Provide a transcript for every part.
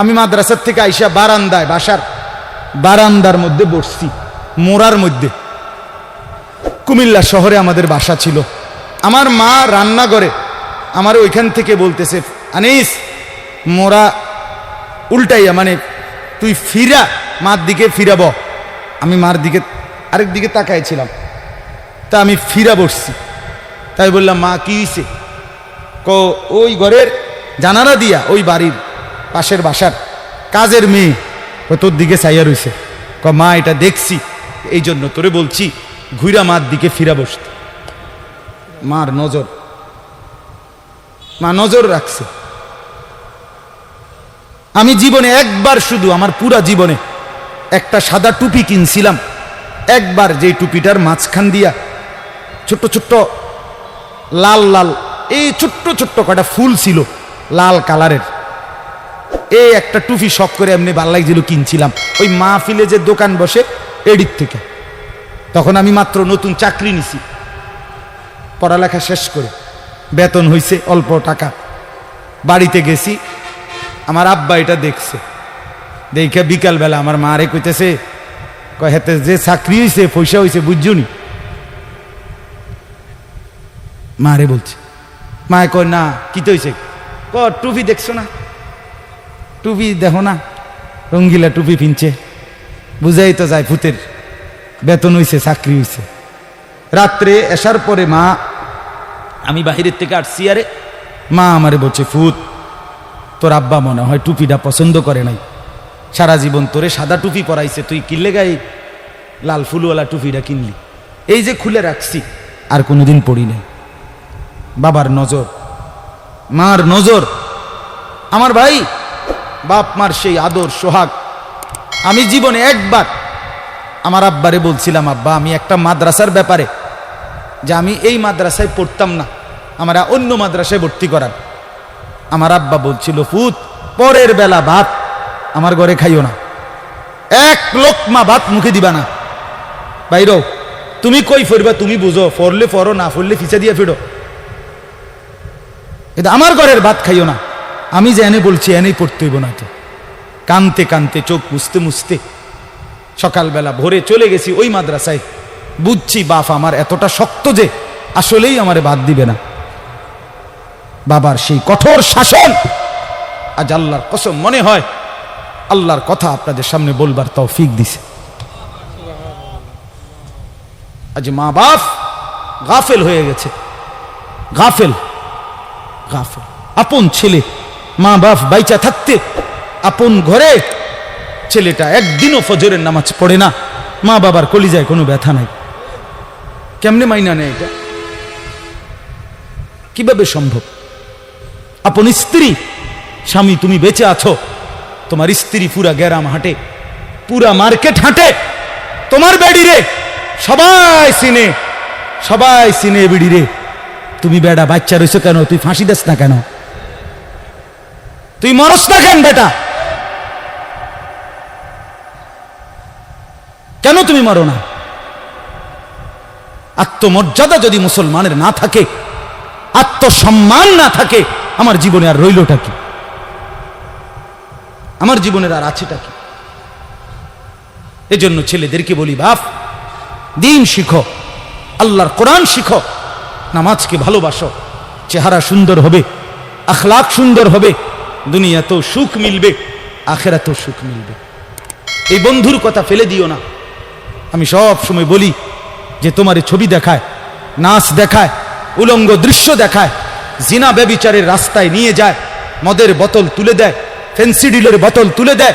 আমি মাদ্রাসার থেকে আইসা বারান্দায়, বাসার বারান্দার মধ্যে বসছি, মোড়ার মধ্যে। কুমিল্লা শহরে আমাদের বাসা ছিল। আমার মা রান্না করে আমার ওইখান থেকে বলতেছে, আনিস মোরা উল্টাইয়া মানে তুই ফিরা, মার দিকে ফিরাব। আমি মার দিকে, আরেক দিকে তাকাইছিলাম। তা আমি ফিরা বসছি। তাই বললাম, মা, কি হয়েছে ক ওই ঘরের জানালা দিয়া, ওই বাড়ির পাশের বাসার কাজের মেয়ে। ও তোর দিকে চাইয়া রইছে। ক মা, এটা দেখছি। এই জন্য তোরে বলছি ঘুরা মার দিকে ফিরা বসতে। মার নজর। মা নজর রাখছে। আমি জীবনে একবার শুধু আমার পুরা জীবনে একটা সাদা টুপি কিনছিলাম। একবার যেই টুপিটার মাঝখান দিয়া ছোট্ট ছোট্ট লাল লাল, এই ছোট্ট ছোট্ট কটা ফুল ছিল, লাল কালারের। এই একটা টুপি শখ করে এমনি ভালো লাগছিল কিনছিলাম। ওই মাহফিলে যে দোকান বসে এডির থেকে। তখন আমি মাত্র নতুন চাকরি নিছি। পড়ালেখা শেষ করে, বেতন হইছে অল্প টাকা। বাড়িতে গেছি, আমার আব্বা এটা দেখছে। দেখে বিকালবেলা আমার মারে কইতেছে হেতে যে চাকরি হইছে, পয়সা হইছে বুঝছনি মারে বলছে। মায়ে কয়, না, কি তো হইছে? ক টুপি দেখছ না? টুপি দেখো না, রঙ্গিলা টুপি পিনছে। বুঝাই তো যায় ভূতের, বেতন হইছে, চাকরি হইছে। রাত্রে এসার পরে মা, আমি বাহিরের থেকে আসছি, আরে মা আমারে বলছে ফুত তোর আব্বা মনে হয় টুপিটা পছন্দ করে নাই। সারা জীবন তোরে সাদা টুপি পরাইছে, তুই কিনলে গাই লাল ফুলওয়ালা টুপিটা কিনলি? এই যে খুলে রাখছি, আর কোনোদিন পড়ি নাই। বাবার নজর, মার নজর, আমার ভাই বাপ মার সেই আদর, সোহাগ। আমি জীবনে একবার আমার আব্বারে বলছিলাম, আব্বা, আমি একটা মাদ্রাসার ব্যাপারে যে আমি এই মাদ্রাসায় পড়তাম না, আমরা অন্য মাদ্রাসায় ভর্তি করার আমার আব্বা বলছিল, ফুত, পরের বেলা ভাত আমার ঘরে খাইও না। এক লোকমা ভাত মুখে দিবা না। বাইর, তুমি কই ফিরবা তুমি বুঝো, ফরলে ফরো, না ফরলে ফিচা দিয়ে ফিরো। কিন্তু আমার ঘরের ভাত খাইও না। আমি যে এনে বলছি, এনেই পড়তে হইব না তো। কানতে কানতে, চোখ মুছতে মুছতে। সকালবেলা ভোরে চলে গেছি ওই মাদ্রাসায়। বুঝছি, বাপ আমার এতটা শক্ত যে আসলেই আমারে বাদ দিবে না। বাবার সেই কঠোর শাসন আজ আল্লাহর কসম মনে হয়, আল্লাহর কথা আপনাদের সামনে বলবার তৌফিক দিছে। আজ মা বাপ গাফেল হয়ে গেছে। গাফেল গাফেল। আপন ছেলে মা বাপ বাইচা থাকতে আপন ঘরে ছেলেটা একদিনও ফজরের নামাজ পড়ে না। মা বাবার কলিজায় কোনো ব্যথা নাই। কেমনে মাইনা নেয় এটা? কীভাবে সম্ভব? আপন স্ত্রী, স্বামী তুমি বেঁচে আছো, তোমার স্ত্রী পুরা গ্যারাম হাঁটে, পুরা মার্কেট হাঁটে, তোমার বেডি রে, সবাই সিনে সবাই সিনে বিড়ি রে। তুমি বেড়া বাচ্চা রয়েছো কেন? তুই ফাঁসি দেস না কেন? তুই মরস না কেন বেটা? কেন তুমি মরো না? আত্মমর্যাদা যদি মুসলমানের না থাকে, আত্মসম্মান না থাকে, আমার জীবনে আর রইলটা কি? আমার জীবনের আর আছেটা কি? এজন্য ছেলেদেরকে বলি, বাপ, দিন শিখো, আল্লাহর কোরআন শিখো, নামাজকে ভালোবাসো, চেহারা সুন্দর হবে, আখলাক সুন্দর হবে দুনিয়াতেও সুখ মিলবে, আখেরাতেও সুখ মিলবে। এই বন্ধুর কথা ফেলে দিও না। আমি সব সময় বলি যে তোমার ছবি দেখায়, নাচ দেখায়, উলঙ্গ দৃশ্য দেখায়, জিনা ব্যবিচারের রাস্তায় নিয়ে যায়, মদের বোতল তুলে দেয়, ফেন্সিডিলের বোতল তুলে দেয়,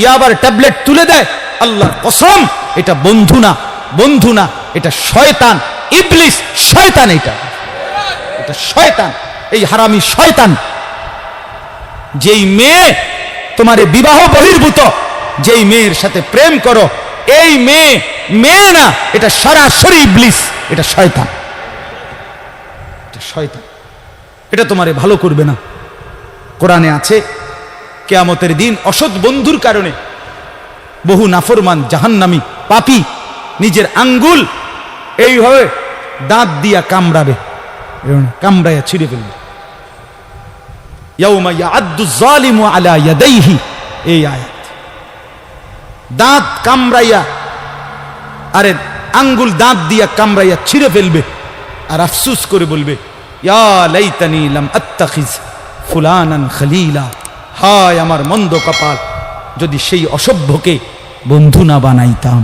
ইয়াবার ট্যাবলেট তুলে দেয়, আল্লাহর কসম, এটা বন্ধু না বন্ধু না, এটা শয়তান, ইবলিস, শয়তান এটা। এটা শয়তান, এই হারামি শয়তান। যেই মেয়ে তোমার বিবাহ বহির্ভূত, যেই মেয়ের সাথে প্রেম করো, এই মেয়ে মেয়ে না, এটা সরাসরি ইবলিস, এটা শয়তান। এটা শয়তান। এটা তোমারে ভালো করবে না। কোরআনে আছে, কেয়ামতের দিন অসৎ বন্ধুর কারণে বহু নাফরমান জাহান্নামি পাপি নিজের আঙ্গুল এইভাবে দাঁত দিয়া কামড়াবে। কামড়াইয়া ছিঁড়ে ফেলবে। এই আয়াত। দাঁত কামড়াইয়া, আরে আঙ্গুল দাঁত দিয়া কামড়াইয়া ছিঁড়ে ফেলবে আর আফসুস করে বলবে ফুলানান খলিলা। হায় আমার মন্দ কপাল, যদি সেই অসভ্যকে বন্ধু না বানাইতাম।